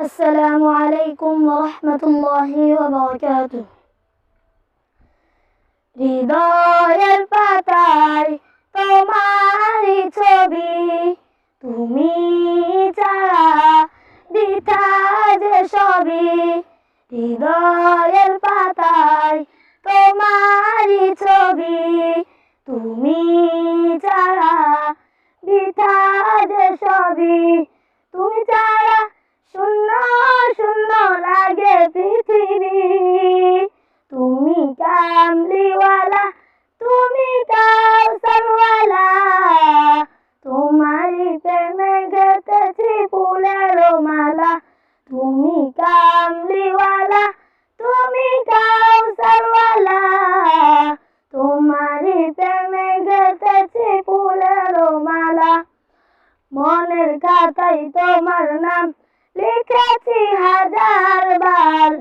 السلام عليكم ورحمة الله وبركاته হৃদয়ের পাতায় তোমারই ছবি তুমি ছাড়া দিতা যে সবই হৃদয়ের পাতায় তোমারই ছবি তুমি ছাড়া দিতা যে সবই কামলিওয়ালা প্রেমে গেতেছি ফুলের মালা। তুমি কামলিওয়ালা, তুমি মনের খাতায় তোমার নাম, লিখেছি হাজার বার।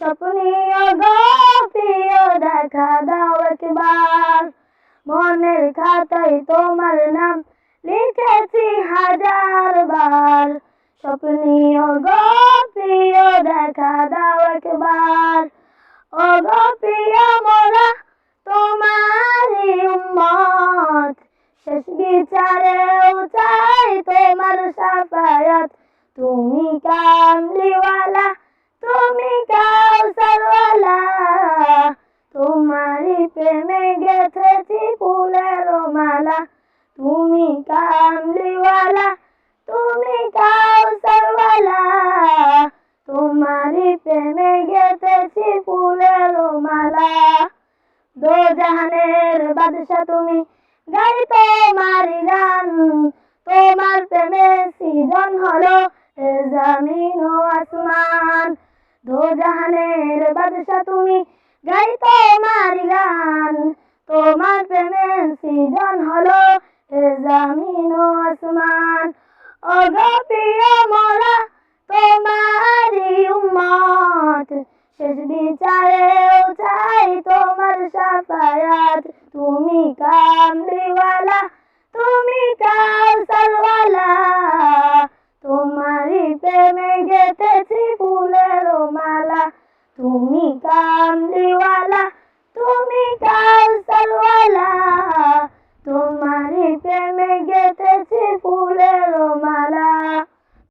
স্বপ্নীয় গপিও দেখা দাও একবার। মনের খাতায় তোমার নাম লিখেছি হাজার বার। স্বপ্নীয় গপিও দেখা দাও একবার। ও গপিয়া মোরা, তোমারই উম্মত। শেষ বিচারেও চাই তোমার সাফায়াত। তুমি কামলিওয়ালা প্রেমে গেছেছি ফুলের মালা। তুমি কামলিওয়ালা, তুমি কাউসারওয়ালা তোমারই প্রেমে গেছেছি ফুলের মালা। দো জাহানের বাদশা তুমি, গাই তোমার গান। তোমার প্রেমে সৃজন হলো জমিন ও আসমান। দো জাহানের বাদশা তুমি গাই তোমার গান, তোমার প্রেমে সৃজন হলো এ জমিন ও আসমান ও প্রিয় মোরা, তোমারই উম্মত, শেষ বিচারেও চাই তোমার সাফায়াত। তুমি কামলিওয়ালা, তুমি কাউসারওয়ালা, তোমারই প্রেমে মালা তুমি কামলিওয়ালা